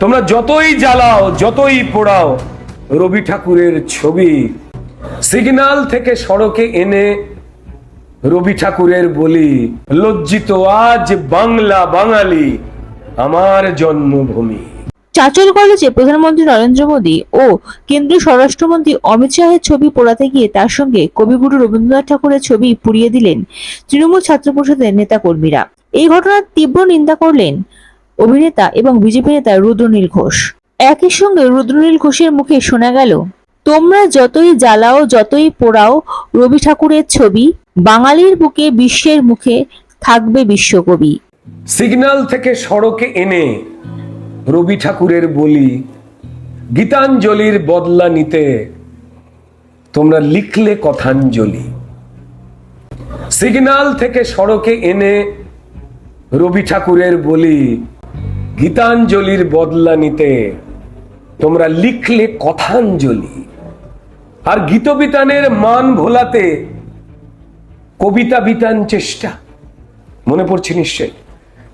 তোমরা যতই জ্বালাও, যতই পোড়াও, রবি ঠাকুরের ছবি। সিগন্যাল থেকে সড়কে এনে রবি ঠাকুরের বলি, লজ্জিত আজ বাংলা বাঙালি, আমার জন্মভূমি। চাচল কলেজে প্রধানমন্ত্রী নরেন্দ্র মোদী ও কেন্দ্রীয় স্বরাষ্ট্রমন্ত্রী অমিত শাহের ছবি পোড়াতে গিয়ে তার সঙ্গে কবিগুরু রবীন্দ্রনাথ ঠাকুরের ছবি পুড়িয়ে দিলেন তৃণমূল ছাত্র পরিষদের নেতাকর্মীরা। এই ঘটনার তীব্র নিন্দা করলেন অভিনেতা এবং বিজেপি নেতা রুদ্রনীল ঘোষ। একই সঙ্গে রুদ্রনীল ঘোষের মুখে শোনা গেল, তোমরা যতই জ্বালাও, যতই পোড়াও, রবি ঠাকুরের ছবি, বাঙালির বুকে বিশ্বের মুখে থাকবে বিশ্বকবি। সিগন্যাল থেকে সড়কে এনে রবি ঠাকুরের বলি, গীতাঞ্জলির বদলা নিতে তোমরা লিখলে কথাঞ্জলি। সিগন্যাল থেকে সড়কে এনে রবি ঠাকুরের বলি গীতাঞ্জলির বদলা নিতে তোমরা লিখলে কথাঞ্জলি। আর গীতবিতানের মান ভোলাতে কবিতা বিতান চেষ্টা। মনে পড়ছে নিশ্চয়?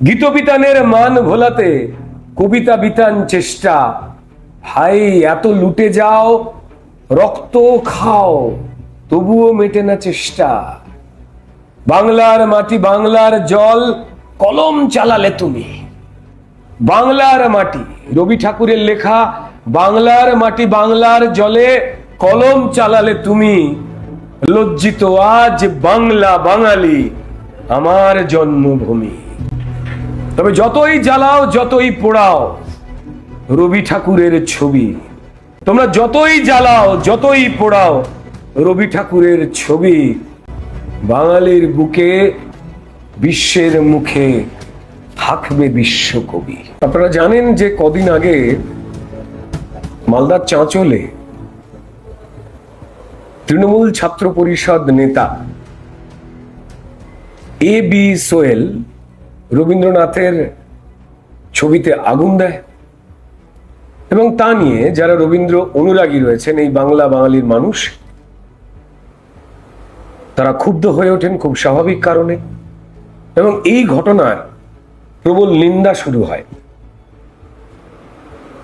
গীতবিতানের মান ভোলাতে কবিতা বিতান চেষ্টা। হাই, এত লুটে যাও, রক্ত খাও, তবুও মেটে না চেষ্টা। বাংলার মাটি বাংলার জল, কলম চালালে তুমি। বাংলার মাটি। রবি ঠাকুরের লেখা, বাংলার মাটি বাংলার জলে কলম চালালে তুমি। লজ্জিত আজ বাংলা বাঙালি আমার জন্মভূমি। তবে যতই জ্বালাও, যতই পোড়াও, রবি ঠাকুরের ছবি। তোমরা যতই জ্বালাও, যতই পোড়াও, রবি ঠাকুরের ছবি বাঙালির বুকে, বিশ্বের মুখে থাকবে বিশ্বকবি। আপনারা জানেন যে কদিন আগে মালদার চাঁচলে তৃণমূল ছাত্র পরিষদ নেতা এ বি সোয়েল রবীন্দ্রনাথের ছবিতে আগুন দেয়। এবং তা নিয়ে যারা রবীন্দ্র অনুরাগী রয়েছেন, এই বাংলা বাঙালির মানুষ, তারা ক্ষুব্ধ হয়ে ওঠেন খুব স্বাভাবিক কারণে। এবং এই ঘটনার প্রবল নিন্দা শুরু হয়।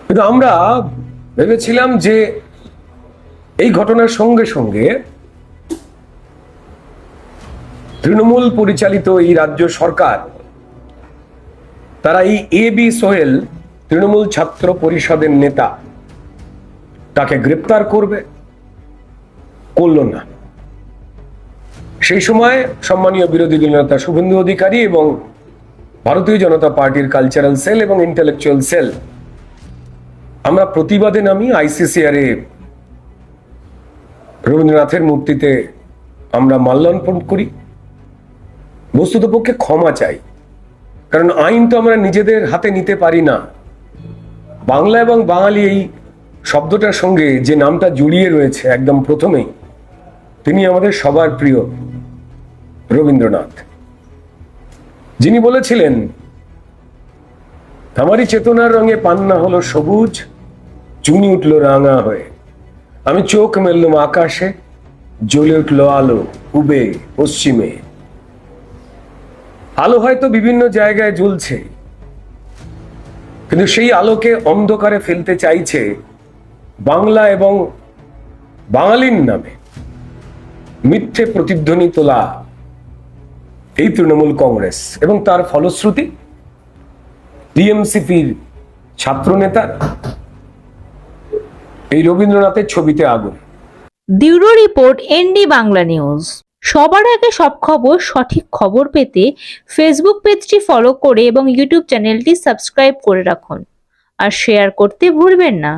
কিন্তু আমরা ভেবেছিলাম যে এই ঘটনার সঙ্গে সঙ্গে তৃণমূল পরিচালিত এই রাজ্য সরকার, তারা এই এ বি সোহেল তৃণমূল ছাত্র পরিষদের নেতা, তাকে গ্রেপ্তার করবে, করল না। সেই সময় সম্মানীয় বিরোধী দল নেতা শুভেন্দু অধিকারী এবং ভারতীয় জনতা পার্টির কালচারাল সেল এবং ইন্টেলেকচুয়াল সেল আমরা প্রতিবাদে নামি আইসিসিআরে রবীন্দ্রনাথের মূর্তিতে আমরা মাল্যার্পণ করি। বস্তুত পক্ষে ক্ষমা চাই। কারণ আইন তো আমরা নিজেদের হাতে নিতে পারি না। বাংলা এবং বাঙালি এই শব্দটার সঙ্গে যে নামটা জড়িয়ে রয়েছে একদম প্রথমেই, তিনি আমাদের সবার প্রিয় রবীন্দ্রনাথ। যিনি বলেছিলেন আমারই চেতনার রঙে পান্না হলো সবুজ, চুনি উঠল রাঙা হয়ে। আমি চোখ মেললাম আকাশে, জ্বলে উঠল আলো পূবে পশ্চিমে। আলো হয়তো বিভিন্ন জায়গায় জ্বলছে, কিন্তু সেই আলোকে অন্ধকারে ফেলতে চাইছে বাংলা এবং বাঙালির নামে মিথ্যে প্রতিধ্বনি তোলা এই তৃণমূল কংগ্রেস এবং তার ফলশ্রুতি টিএমসিপির ছাত্র নেতা এই রবীন্দ্রনাথের ছবিতে আগুন। Bureau report ND Bangla news. সবার আগে সব খবর, সঠিক খবর পেতে ফেসবুক পেজটি ফলো করে এবং ইউটিউব চ্যানেলটি সাবস্ক্রাইব করে রাখুন। আর শেয়ার করতে ভুলবেন না।